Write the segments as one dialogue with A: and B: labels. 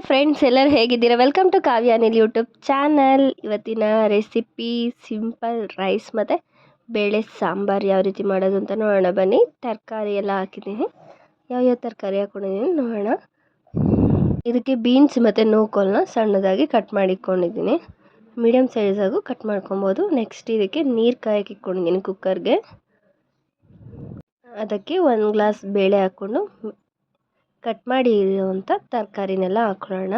A: Hi friends ಎಲ್ಲರೂ ಹೇಗಿದ್ದೀರಾ? Welcome to Kavya Anil YouTube channel ಇವತ್ತಿನ ರೆಸಿಪಿ ಸಿಂಪಲ್ ರೈಸ್ ಮತ್ತು ಬೇಳೆ ಸಾಂಬಾರು ಯಾವ ರೀತಿ ಮಾಡೋದು ಅಂತ ನೋಡೋಣ. ಬನ್ನಿ, ತರಕಾರಿ ಎಲ್ಲ ಹಾಕಿದ್ದೀನಿ. ಯಾವ್ಯಾವ ತರಕಾರಿ ಹಾಕ್ಕೊಂಡಿದ್ದೀನಿ ನೋಡೋಣ. ಇದಕ್ಕೆ ಬೀನ್ಸ್ ಮತ್ತು ನೂಕೋಲನ್ನ ಸಣ್ಣದಾಗಿ ಕಟ್ ಮಾಡಿಕೊಂಡಿದ್ದೀನಿ. ಮೀಡಿಯಮ್ ಸೈಜಾಗು ಕಟ್ ಮಾಡ್ಕೊಬೋದು. ನೆಕ್ಸ್ಟ್ ಇದಕ್ಕೆ ನೀರು ಕಾಯಕ್ಕೆ ಇಟ್ಕೊಂಡಿದ್ದೀನಿ ಕುಕ್ಕರ್ಗೆ ಅದಕ್ಕೆ ಒಂದು ಗ್ಲಾಸ್ ಬೇಳೆ ಹಾಕ್ಕೊಂಡು ಕಟ್ ಮಾಡಿ ಇರುವಂಥ ತರಕಾರಿನೆಲ್ಲ ಹಾಕೊಳ್ಳೋಣ.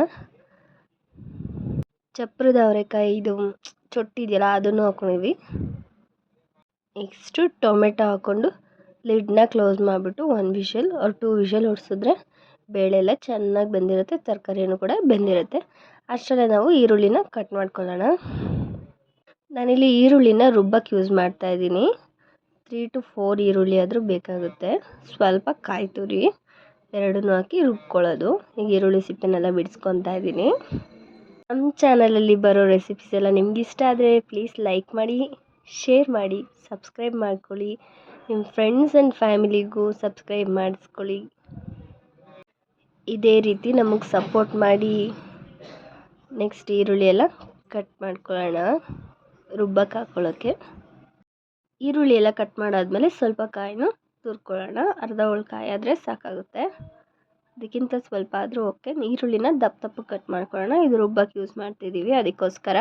A: ಚಪ್ರದ ಅವರೆಕಾಯಿ, ಇದು ಚೊಟ್ಟಿದೆಯಲ್ಲ, ಅದನ್ನು ಹಾಕೊಂಡಿವಿ ನೆಕ್ಸ್ಟು ಟೊಮೆಟೊ ಹಾಕ್ಕೊಂಡು ಲಿಡ್ನ ಕ್ಲೋಸ್ ಮಾಡಿಬಿಟ್ಟು ಒನ್ ವಿಷಲ್ ಅವ್ರು ಟೂ ವಿಷಲ್ ಹೊಡ್ಸಿದ್ರೆ ಬೇಳೆ ಎಲ್ಲ ಚೆನ್ನಾಗಿ ಬೆಂದಿರುತ್ತೆ, ತರಕಾರಿನೂ ಕೂಡ ಬೆಂದಿರುತ್ತೆ. ಅಷ್ಟರಲ್ಲೇ ನಾವು ಈರುಳ್ಳಿನ ಕಟ್ ಮಾಡ್ಕೊಳ್ಳೋಣ. ನಾನಿಲ್ಲಿ ಈರುಳ್ಳಿನ ರುಬ್ಬಕ್ಕೆ ಯೂಸ್ ಮಾಡ್ತಾಯಿದ್ದೀನಿ ತ್ರೀ ಟು ಫೋರ್ ಈರುಳ್ಳಿ ಆದರೂ ಬೇಕಾಗುತ್ತೆ. ಸ್ವಲ್ಪ ಕಾಯಿ ತುರಿ ಎರಡನ್ನೂ ಹಾಕಿ ರುಬ್ಕೊಳ್ಳೋದು. ಈಗ ಈರುಳ್ಳಿ ಸಿಪ್ಪೆನೆಲ್ಲ ಬಿಡಿಸ್ಕೊತಾ ಇದ್ದೀನಿ. ನಮ್ಮ ಚಾನಲಲ್ಲಿ ಬರೋ ರೆಸಿಪೀಸ್ ಎಲ್ಲ ನಿಮ್ಗೆ ಇಷ್ಟ ಆದರೆ ಪ್ಲೀಸ್ ಲೈಕ್ ಮಾಡಿ ಶೇರ್ ಮಾಡಿ ಸಬ್ಸ್ಕ್ರೈಬ್ ಮಾಡ್ಕೊಳ್ಳಿ. ನಿಮ್ಮ ಫ್ರೆಂಡ್ಸ್ ಆ್ಯಂಡ್ ಫ್ಯಾಮಿಲಿಗೂ ಸಬ್ಸ್ಕ್ರೈಬ್ ಮಾಡಿಸ್ಕೊಳ್ಳಿ. ಇದೇ ರೀತಿ ನಮಗೆ ಸಪೋರ್ಟ್ ಮಾಡಿ ನೆಕ್ಸ್ಟ್ ಈರುಳ್ಳಿ ಎಲ್ಲ ಕಟ್ ಮಾಡ್ಕೊಳ್ಳೋಣ. ರುಬ್ಬಕ್ಕೆ ಹಾಕ್ಕೊಳ್ಳೋಕ್ಕೆ ಈರುಳ್ಳಿ ಎಲ್ಲ ಕಟ್ ಮಾಡಾದಮೇಲೆ ಸ್ವಲ್ಪ ಕಾಯಿನ ತುರ್ಕೊಳ್ಳೋಣ. ಅರ್ಧ ಕಾಯಿ ಆದರೆ ಸಾಕಾಗುತ್ತೆ. ಅದಕ್ಕಿಂತ ಸ್ವಲ್ಪ ಆದರೂ ಓಕೆ. ಈರುಳ್ಳಿನ ದಪ್ಪ ದಪ್ಪ ಕಟ್ ಮಾಡ್ಕೊಳ್ಳೋಣ. ಇದು ರುಬ್ಬಕ್ಕೆ ಯೂಸ್ ಮಾಡ್ತಿದ್ದೀವಿ ಅದಕ್ಕೋಸ್ಕರ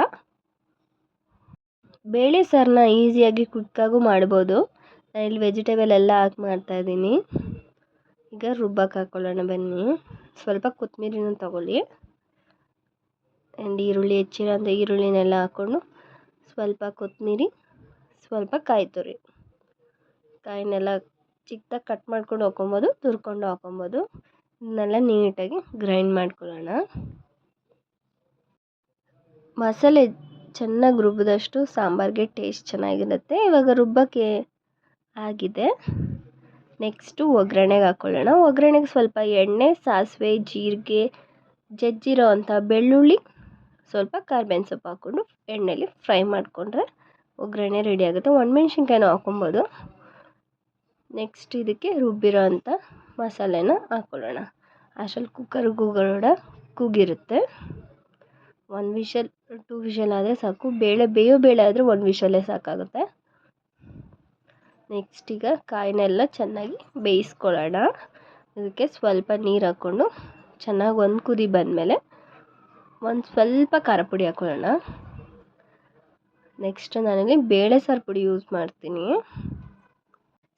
A: ಬೇಳೆ ಸಾರನ್ನ ಈಸಿಯಾಗಿ ಕುಕ್ಕಾಗೂ ಮಾಡ್ಬೋದು. ನಾನು ಇಲ್ಲಿ ವೆಜಿಟೇಬಲ್ ಎಲ್ಲ ಹಾಕಿ ಮಾಡ್ತಾಯಿದ್ದೀನಿ ಈಗ ರುಬ್ಬಕ್ಕೆ ಹಾಕ್ಕೊಳ್ಳೋಣ ಬನ್ನಿ. ಸ್ವಲ್ಪ ಕೊತ್ತಂಬರಿನ ತೊಗೊಳ್ಳಿ. ಆ್ಯಂಡ್ ಈರುಳ್ಳಿ ಹೆಚ್ಚಿರೋ ಅಂದರೆ ಈರುಳ್ಳಿನೆಲ್ಲ ಹಾಕ್ಕೊಂಡು ಸ್ವಲ್ಪ ಕೊತ್ತಂಬರಿ ಸ್ವಲ್ಪ ಕಾಯಿ ತುರಿ. ಕಾಯಿನೆಲ್ಲ ಚಿಕ್ಕದಾಗಿ ಕಟ್ ಮಾಡ್ಕೊಂಡು ಹಾಕೊಬೋದು ತುರ್ಕೊಂಡು ಹಾಕೊಬೋದು ಇದನ್ನೆಲ್ಲ ನೀಟಾಗಿ ಗ್ರೈಂಡ್ ಮಾಡ್ಕೊಳ್ಳೋಣ. ಮಸಾಲೆ ಚೆನ್ನಾಗಿ ರುಬ್ಬಿದಷ್ಟು ಸಾಂಬಾರಿಗೆ ಟೇಸ್ಟ್ ಚೆನ್ನಾಗಿರುತ್ತೆ. ಇವಾಗ ರುಬ್ಬಕ್ಕೆ ಆಗಿದೆ. ನೆಕ್ಸ್ಟು ಒಗ್ಗರಣೆಗೆ ಹಾಕ್ಕೊಳ್ಳೋಣ. ಒಗ್ಗರಣೆಗೆ ಸ್ವಲ್ಪ ಎಣ್ಣೆ, ಸಾಸಿವೆ, ಜೀರಿಗೆ, ಜಜ್ಜಿರೋ ಅಂಥ ಬೆಳ್ಳುಳ್ಳಿ, ಸ್ವಲ್ಪ ಕಾರ್ಬೇವಿನ ಸೊಪ್ಪು ಹಾಕ್ಕೊಂಡು ಎಣ್ಣೆಲಿ ಫ್ರೈ ಮಾಡಿಕೊಂಡ್ರೆ ಒಗ್ಗರಣೆ ರೆಡಿ ಆಗುತ್ತೆ. ಒಣಮೆಣ್ಸಿನ್ಕಾಯಿನೂ ಹಾಕೊಬೋದು ನೆಕ್ಸ್ಟ್ ಇದಕ್ಕೆ ರುಬ್ಬಿರೋ ಅಂಥ ಮಸಾಲೆನ ಹಾಕ್ಕೊಳ್ಳೋಣ ಅಷ್ಟರಲ್ಲಿ ಕುಕ್ಕರ್ ಕೂಗೋಡ ಕೂಗಿರುತ್ತೆ. ಒಂದು ವಿಷಲ್ ಟೂ ವಿಷಲ್ ಆದರೆ ಸಾಕು. ಬೇಳೆ, ಬೇಯೋ ಬೇಳೆ ಆದರೆ ಒನ್ ವಿಷಲ್ಲೇ ಸಾಕಾಗುತ್ತೆ. ನೆಕ್ಸ್ಟ್ ಈಗ ಕಾಯಿನೆಲ್ಲ ಚೆನ್ನಾಗಿ ಬೇಯಿಸ್ಕೊಳ್ಳೋಣ. ಇದಕ್ಕೆ ಸ್ವಲ್ಪ ನೀರು ಹಾಕ್ಕೊಂಡು ಚೆನ್ನಾಗಿ ಒಂದು ಕುದಿ ಬಂದಮೇಲೆ ಒಂದು ಸ್ವಲ್ಪ ಖಾರ ಪುಡಿ ಹಾಕ್ಕೊಳ್ಳೋಣ ನೆಕ್ಸ್ಟ್ ನಾನಿಲ್ಲಿ ಬೇಳೆ ಸಾರು ಪುಡಿ ಯೂಸ್ ಮಾಡ್ತೀನಿ.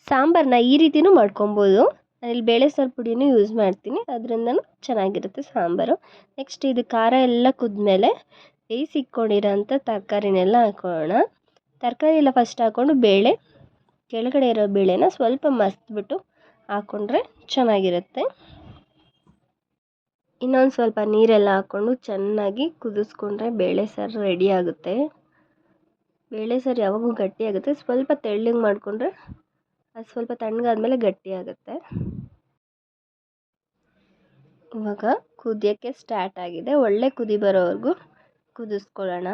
A: ಸಾಂಬಾರನ್ನ ಈ ರೀತಿಯೂ ಮಾಡ್ಕೊಬೋದು. ನಾನಿಲ್ಲಿ ಬೇಳೆ ಸಾರು ಪುಡಿನೂ ಯೂಸ್ ಮಾಡ್ತೀನಿ. ಅದರಿಂದನೂ ಚೆನ್ನಾಗಿರುತ್ತೆ ಸಾಂಬಾರು. ನೆಕ್ಸ್ಟ್ ಇದು ಖಾರ ಎಲ್ಲ ಕುದ್ಮೇಲೆ ಬೇಯಿಸಿಟ್ಕೊಂಡಿರೋಂಥ ತರಕಾರಿನೆಲ್ಲ ಹಾಕೋಣ. ತರಕಾರಿ ಎಲ್ಲ ಫಸ್ಟ್ ಹಾಕ್ಕೊಂಡು ಬೇಳೆ, ಕೆಳಗಡೆ ಇರೋ ಬೇಳೆನ ಸ್ವಲ್ಪ ಮಸ್ತ್ಬಿಟ್ಟು ಹಾಕ್ಕೊಂಡ್ರೆ ಚೆನ್ನಾಗಿರುತ್ತೆ. ಇನ್ನೊಂದು ಸ್ವಲ್ಪ ನೀರೆಲ್ಲ ಹಾಕ್ಕೊಂಡು ಚೆನ್ನಾಗಿ ಕುದಿಸ್ಕೊಂಡ್ರೆ ಬೇಳೆ ಸಾರು ರೆಡಿ ಆಗುತ್ತೆ. ಬೇಳೆ ಸಾರು ಯಾವಾಗೂ ಗಟ್ಟಿಯಾಗುತ್ತೆ. ಸ್ವಲ್ಪ ತೆಳ್ಳಗೆ ಮಾಡಿಕೊಂಡ್ರೆ ಅದು ಸ್ವಲ್ಪ ತಣ್ಣಗಾದ್ಮೇಲೆ ಗಟ್ಟಿ ಆಗುತ್ತೆ ಇವಾಗ ಕುದಿಯೋಕ್ಕೆ ಸ್ಟಾರ್ಟ್ ಆಗಿದೆ. ಒಳ್ಳೆ ಕುದಿ ಬರೋವರೆಗೂ ಕುದಿಸ್ಕೊಳ್ಳೋಣ.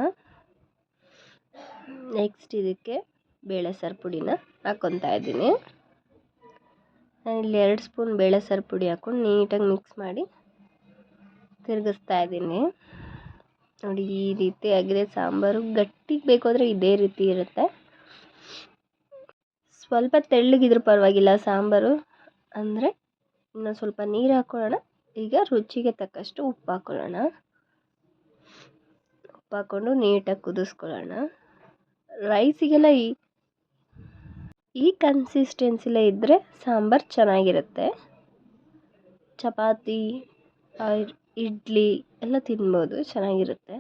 A: ನೆಕ್ಸ್ಟ್ ಇದಕ್ಕೆ ಬೇಳೆ ಸಾರು ಪುಡಿನ ಹಾಕ್ಕೊತಾ ಇದ್ದೀನಿ. ಇಲ್ಲಿ ಎರಡು ಸ್ಪೂನ್ ಬೇಳೆ ಸಾರು ಪುಡಿ ಹಾಕ್ಕೊಂಡು ನೀಟಾಗಿ ಮಿಕ್ಸ್ ಮಾಡಿ ತಿರುಗಿಸ್ತಾ ಇದ್ದೀನಿ. ನೋಡಿ ಈ ರೀತಿ ಆಗಿದೆ ಸಾಂಬಾರು ಗಟ್ಟಿಗೆ ಬೇಕು ಅಂದರೆ ಇದೇ ರೀತಿ ಇರುತ್ತೆ. ಸ್ವಲ್ಪ ತೆಳ್ಳಗಿದ್ರೂ ಪರವಾಗಿಲ್ಲ, ಸಾಂಬಾರು ಅಂದರೆ ಇನ್ನೊಂದು ಸ್ವಲ್ಪ ನೀರು ಹಾಕ್ಕೊಳ್ಳೋಣ ಈಗ ರುಚಿಗೆ ತಕ್ಕಷ್ಟು ಉಪ್ಪು ಹಾಕ್ಕೊಳ್ಳೋಣ ಉಪ್ಪು ಹಾಕ್ಕೊಂಡು ನೀಟಾಗಿ ಕುದಿಸ್ಕೊಳ್ಳೋಣ. ರೈಸಿಗೆಲ್ಲ ಈ ಈ ಕನ್ಸಿಸ್ಟೆನ್ಸಿಲೇ ಇದ್ದರೆ ಸಾಂಬಾರು ಚೆನ್ನಾಗಿರುತ್ತೆ. ಚಪಾತಿ ಇಡ್ಲಿ ಎಲ್ಲ ತಿನ್ಬೋದು, ಚೆನ್ನಾಗಿರುತ್ತೆ.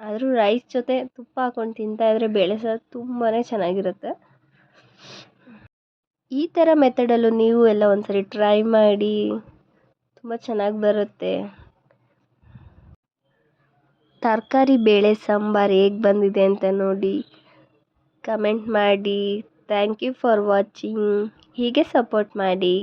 A: ಆದರೂ ರೈಸ್ ಜೊತೆ ತುಪ್ಪ ಹಾಕ್ಕೊಂಡು ತಿಂತಾಯಿದ್ರೆ ಬೇಳೆ ಸಾರು ತುಂಬಾ ಚೆನ್ನಾಗಿರುತ್ತೆ. ಈ ಥರ ಮೆಥಡಲ್ಲೂ ನೀವು ಎಲ್ಲ ಒಂದ್ಸರಿ ಟ್ರೈ ಮಾಡಿ ತುಂಬ ಚೆನ್ನಾಗಿ ಬರುತ್ತೆ. ತರಕಾರಿ, ಬೇಳೆ, ಸಾಂಬಾರು ಹೇಗೆ ಬಂದಿದೆ ಅಂತ ನೋಡಿ ಕಮೆಂಟ್ ಮಾಡಿ. ಥ್ಯಾಂಕ್ ಯು ಫಾರ್ ವಾಚಿಂಗ್ ಹೀಗೆ ಸಪೋರ್ಟ್ ಮಾಡಿ.